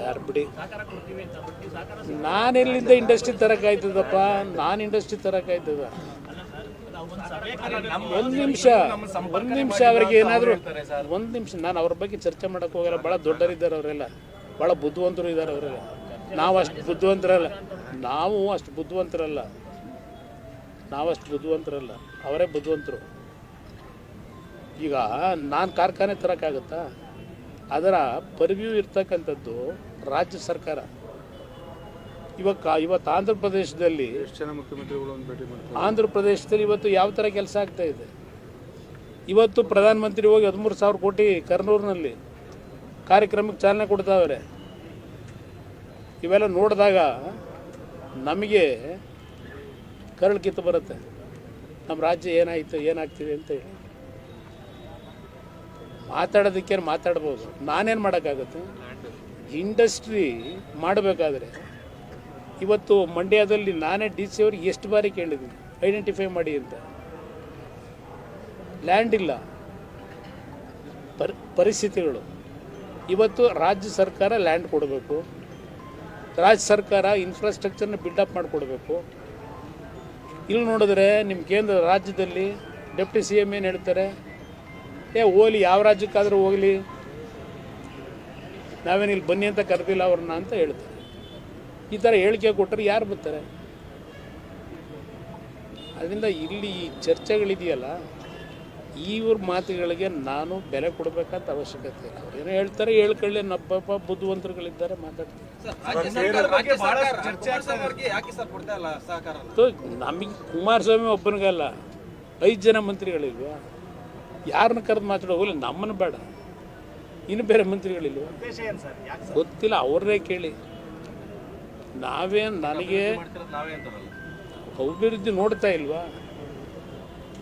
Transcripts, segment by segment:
ಯಾರು ಬಿಡಿ ನಾನು ಎಲ್ಲಿಂದ ಇಂಡಸ್ಟ್ರಿ ತರಕಾಯ್ತದಪ್ಪ ನಾನು ಇಂಡಸ್ಟ್ರಿ ತರಕಾಯ್ತದ ಒಂದು ನಿಮಿಷ ಒಂದು ನಿಮಿಷ ಅವ್ರಿಗೆ ಏನಾದರೂ, ಒಂದು ನಿಮಿಷ, ನಾನು ಅವ್ರ ಬಗ್ಗೆ ಚರ್ಚೆ ಮಾಡಕ್ಕೆ ಹೋಗಲ್ಲ. ಭಾಳ ದೊಡ್ಡರಿದ್ದಾರೆ ಅವರೆಲ್ಲ. ಭಾಳ ಬುದ್ಧಿವಂತರು ಇದ್ದಾರೆ ಅವರೆಲ್ಲ. ನಾವು ಅಷ್ಟು ಬುದ್ಧಿವಂತರಲ್ಲ. ನಾವು ಅಷ್ಟು ಬುದ್ಧಿವಂತರಲ್ಲ. ನಾವಷ್ಟು ಬುದ್ಧಿವಂತರಲ್ಲ. ಅವರೇ ಬುದ್ಧಿವಂತರು. ಈಗ ನಾನು ಕಾರ್ಖಾನೆ ತರೋಕ್ಕಾಗತ್ತಾ ಅದರ ಪರಿವ್ಯೂ ಇರ್ತಕ್ಕಂಥದ್ದು ರಾಜ್ಯ ಸರ್ಕಾರ. ಇವಾಗ ಇವತ್ತು ಆಂಧ್ರ ಪ್ರದೇಶದಲ್ಲಿ ಎಷ್ಟು ಜನ ಮುಖ್ಯಮಂತ್ರಿಗಳು ಒಂದು ಭೇಟಿ ಮಾಡ್ತಾರೆ? ಆಂಧ್ರ ಪ್ರದೇಶದಲ್ಲಿ ಇವತ್ತು ಯಾವ ಥರ ಕೆಲಸ ಆಗ್ತಾ ಇದೆ? ಇವತ್ತು ಪ್ರಧಾನಮಂತ್ರಿ ಹೋಗಿ ಹದಿಮೂರು ಸಾವಿರ ಕೋಟಿ ಕರ್ನೂರಿನಲ್ಲಿ ಕಾರ್ಯಕ್ರಮಕ್ಕೆ ಚಾಲನೆ ಕೊಡ್ತಾವ್ರೆ. ಇವೆಲ್ಲ ನೋಡಿದಾಗ ನಮಗೆ ಕರಳು ಕಿತ್ತು ಬರುತ್ತೆ. ನಮ್ಮ ರಾಜ್ಯ ಏನಾಯಿತು ಏನಾಗ್ತಿದೆ ಅಂತ ಹೇಳಿ. ಮಾತಾಡೋದಕ್ಕೇನು ಮಾತಾಡ್ಬೋದು? ನಾನೇನು ಮಾಡೋಕ್ಕಾಗುತ್ತೆ? ಇಂಡಸ್ಟ್ರಿ ಮಾಡಬೇಕಾದ್ರೆ ಇವತ್ತು ಮಂಡ್ಯದಲ್ಲಿ ನಾನೇ ಡಿ ಸಿ ಅವ್ರಿಗೆ ಎಷ್ಟು ಬಾರಿ ಕೇಳಿದ್ದೀನಿ, ಐಡೆಂಟಿಫೈ ಮಾಡಿ ಅಂತ. ಲ್ಯಾಂಡ್ ಇಲ್ಲ. ಪರ್, ಪರಿಸ್ಥಿತಿಗಳು. ಇವತ್ತು ರಾಜ್ಯ ಸರ್ಕಾರ ಲ್ಯಾಂಡ್ ಕೊಡಬೇಕು. ರಾಜ್ಯ ಸರ್ಕಾರ ಇನ್ಫ್ರಾಸ್ಟ್ರಕ್ಚರ್ನ ಬಿಲ್ಡಪ್ ಮಾಡಿಕೊಡ್ಬೇಕು. ಇಲ್ಲಿ ನೋಡಿದ್ರೆ ನಿಮ್ಮ ಕೇಂದ್ರ ರಾಜ್ಯದಲ್ಲಿ, ಡೆಪ್ಟಿ ಸಿ ಎಂ ಏನು ಹೇಳ್ತಾರೆ? ಏ ಹೋಗ್ಲಿ ಯಾವ ರಾಜ್ಯಕ್ಕಾದರೂ ಹೋಗಲಿ. ನಾವೇನು ಇಲ್ಲಿ ಬನ್ನಿ ಅಂತ ಕರೆದಿಲ್ಲ ಅವ್ರನ್ನ ಅಂತ ಹೇಳ್ತಾರೆ. ಈ ಥರ ಹೇಳಿಕೆ ಕೊಟ್ಟರೆ ಯಾರು ಬರ್ತಾರೆ? ಅದರಿಂದ ಇಲ್ಲಿ ಈ ಚರ್ಚೆಗಳಿದೆಯಲ್ಲ ಇವ್ರ ಮಾತುಗಳಿಗೆ ನಾನು ಬೆಲೆ ಕೊಡಬೇಕಂತ ಅವಶ್ಯಕತೆ ಇಲ್ಲ. ಅವ್ರು ಏನೋ ಹೇಳ್ತಾರೆ ಹೇಳ್ಕೊಳ್ಳಿ ನಪ್ಪ ಬುದ್ಧಿವಂತರುಗಳಿದ್ದಾರೆ ಮಾತಾಡ್ತಾರೆ ಚರ್ಚೆ ಆಗ್ತಾವ್ರಿಗೆ ಯಾಕೆ ಸರ್ ಕೊಡ್ತಾ ಇಲ್ಲ ಸಹಕಾರ? ನಮಗೆ ಕುಮಾರಸ್ವಾಮಿ ಒಬ್ಬನಿಗಲ್ಲ ಐದು ಜನ ಮಂತ್ರಿಗಳಿಲ್ವಾ? ಯಾರನ್ನ ಕರೆದು ಮಾತಾಡೋ ಹೋಗಲಿ ನಮ್ಮನ್ನು ಬೇಡ. ಇನ್ನು ಬೇರೆ ಮಂತ್ರಿಗಳಿಲ್ಲ ಗೊತ್ತಿಲ್ಲ ಅವ್ರನ್ನೇ ಕೇಳಿ. ನಾವೇ ನನಗೆ ಅಭಿವೃದ್ಧಿ ನೋಡ್ತಾ ಇಲ್ವಾ?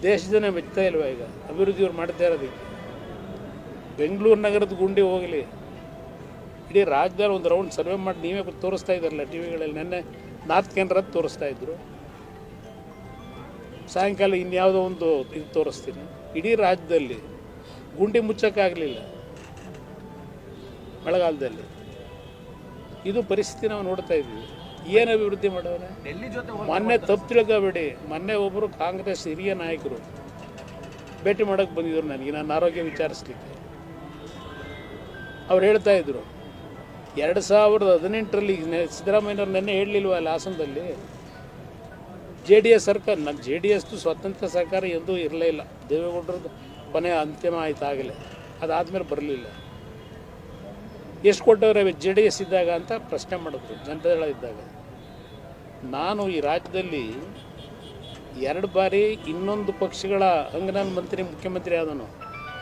ದೇಶ ಜನ ಮೆಚ್ತಾ ಇಲ್ವಾ ಈಗ? ಅಭಿವೃದ್ಧಿ ಅವ್ರು ಮಾಡ್ತಾ ಇರೋದಕ್ಕೆ. ಬೆಂಗಳೂರು ನಗರದ ಗುಂಡಿ ಹೋಗಲಿ. ಇಡೀ ರಾಜ್ಯದಲ್ಲಿ ಒಂದು ರೌಂಡ್ ಸರ್ವೆ ಮಾಡಿ ನೀವೇ ತೋರಿಸ್ತಾ ಇದ್ದಾರಲ್ಲ ಟಿ ವಿಗಳಲ್ಲಿ ನೆನ್ನೆ. ನಾರ್ತ್ ಕೇಂದ್ರ ತೋರಿಸ್ತಾ ಇದ್ದರು ಸಾಯಂಕಾಲ ಇನ್ಯಾವುದೋ ಒಂದು ಇದು ತೋರಿಸ್ತೀನಿ. ಇಡೀ ರಾಜ್ಯದಲ್ಲಿ ಗುಂಡಿ ಮುಚ್ಚೋಕ್ಕಾಗಲಿಲ್ಲ. ಮಳೆಗಾಲದಲ್ಲಿ. ಇದು ಪರಿಸ್ಥಿತಿ ನಾವು ನೋಡ್ತಾ ಇದ್ದೀವಿ. ಏನು ಅಭಿವೃದ್ಧಿ ಮಾಡೋಣ? ಮೊನ್ನೆ ತಪ್ಪು ತಿಳ್ಕೊಬೇಡಿ. ಮೊನ್ನೆ ಒಬ್ಬರು ಕಾಂಗ್ರೆಸ್ ಹಿರಿಯ ನಾಯಕರು ಭೇಟಿ ಮಾಡೋಕ್ಕೆ ಬಂದಿದ್ರು ನನಗೆ. ನನ್ನ ಆರೋಗ್ಯ ವಿಚಾರಿಸ್ಲಿಕ್ಕೆ. ಅವ್ರು ಹೇಳ್ತಾ ಇದ್ರು ಎರಡು ಸಾವಿರದ ಹದಿನೆಂಟರಲ್ಲಿ ಸಿದ್ದರಾಮಯ್ಯವ್ರು ನೆನ್ನೆ ಹೇಳಲಿಲ್ವಲ್ಲ ಹಾಸನದಲ್ಲಿ ಜೆ ಡಿ ಎಸ್ ಸರ್ಕಾರ ನಮ್ಮ ಜೆ ಡಿ ಎಸ್ದು ಸ್ವತಂತ್ರ ಸರ್ಕಾರ ಎಂದೂ ಇರಲೇ ಇಲ್ಲ. ದೇವೇಗೌಡರದ್ದು ಕೊನೆ ಅಂತಿಮ ಆಯ್ತು ಆಗಲೇ. ಅದಾದಮೇಲೆ ಬರಲಿಲ್ಲ. ಎಷ್ಟು ಕೊಟ್ಟವ್ರೆ ಜೆ ಡಿ ಎಸ್ ಇದ್ದಾಗ ಅಂತ ಪ್ರಶ್ನೆ ಮಾಡಿದ್ರು ಜನತಾದಳ ಇದ್ದಾಗ. ನಾನು ಈ ರಾಜ್ಯದಲ್ಲಿ ಎರಡು ಬಾರಿ ಇನ್ನೊಂದು ಪಕ್ಷಗಳ ಅಂಗನಾನ್ ಮಂತ್ರಿ, ಮುಖ್ಯಮಂತ್ರಿ ಆದನು.